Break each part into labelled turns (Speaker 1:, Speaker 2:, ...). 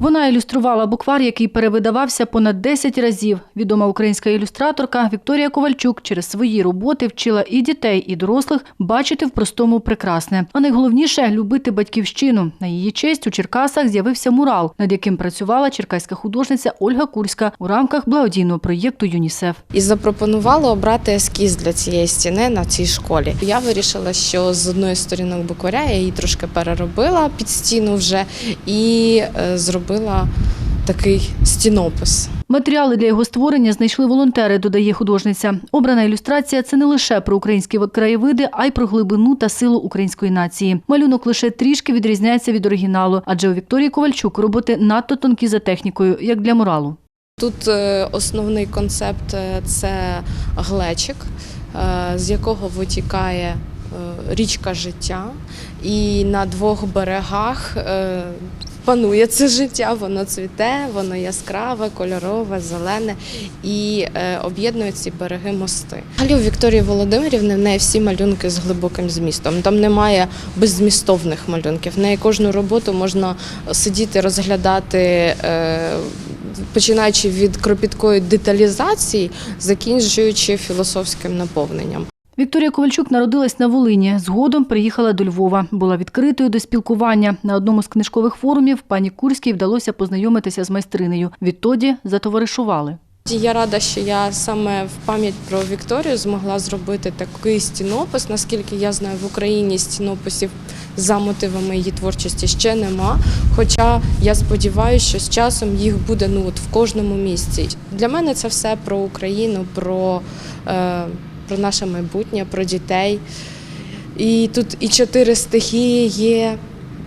Speaker 1: Вона ілюструвала буквар, який перевидавався понад 10 разів. Відома українська ілюстраторка Вікторія Ковальчук через свої роботи вчила і дітей, і дорослих бачити в простому прекрасне. А найголовніше любити батьківщину. На її честь у Черкасах з'явився мурал, над яким працювала черкаська художниця Ольга Курська у рамках благодійного проєкту ЮНІСЕФ.
Speaker 2: і запропонувала обрати ескіз для цієї стіни на цій школі. Я вирішила, що з одної сторінок букваря я її трошки переробила під стіну вже і е, зробила такий стінопис.
Speaker 1: Матеріали для його створення знайшли волонтери, додає художниця. Обрана ілюстрація це не лише про українські краєвиди, а й про глибину та силу української нації. Малюнок лише трішки відрізняється від оригіналу, адже у Вікторії Ковальчук роботи надто тонкі за технікою, як для муралу.
Speaker 2: Тут е, основний концепт е, це глечик, е, з якого витікає річка життя, і на двох берегах панує це життя, воно цвіте, воно яскраве, кольорове, зелене і е, об'єднують ці береги мости. Взагалі у Вікторії Володимирівни в неї всі малюнки з глибоким змістом. Там немає беззмістовних малюнків. В неї кожну роботу можна сидіти, розглядати. Е, починаючи від кропіткої деталізації, закінчуючи філософським наповненням.
Speaker 1: Вікторія Ковальчук народилась на Волині. Згодом приїхала до Львова. Була відкритою до спілкування. На одному з книжкових форумів пані Курській вдалося познайомитися з майстринею. Відтоді затоваришували.
Speaker 2: Я рада, що я саме в пам'ять про Вікторію змогла зробити такий стінопис. Наскільки я знаю, в Україні стінописів за мотивами її творчості ще нема. Хоча я сподіваюся, що з часом їх буде ну от в кожному місці. Для мене це все про Україну, про, е, про наше майбутнє, про дітей. І тут і чотири стихії є: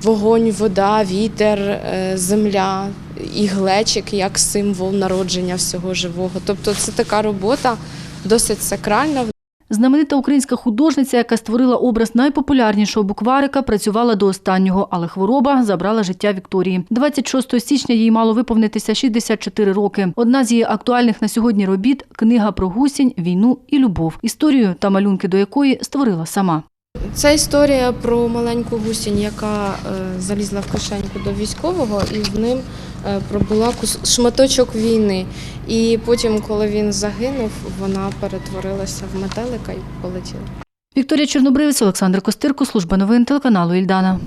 Speaker 2: вогонь, вода, вітер, е, земля і глечик як символ народження всього живого. Тобто це така робота досить сакральна.
Speaker 1: Знаменита українська художниця, яка створила образ найпопулярнішого букварика, працювала до останнього, але хвороба забрала життя Вікторії. 26 січня їй мало виповнитися 64 роки. Одна з її актуальних на сьогодні робіт книга про гусінь, війну і любов, історію та малюнки до якої створила сама.
Speaker 2: Це історія про маленьку гусінь, яка е, залізла в кишеньку до військового, і в ним е, пробула шматочок війни. І потім, коли він загинув, вона перетворилася в метелика і полетіла.
Speaker 1: Вікторія Чорнобривець, Олександр Костирко, служба новин телеканалу Ільдана.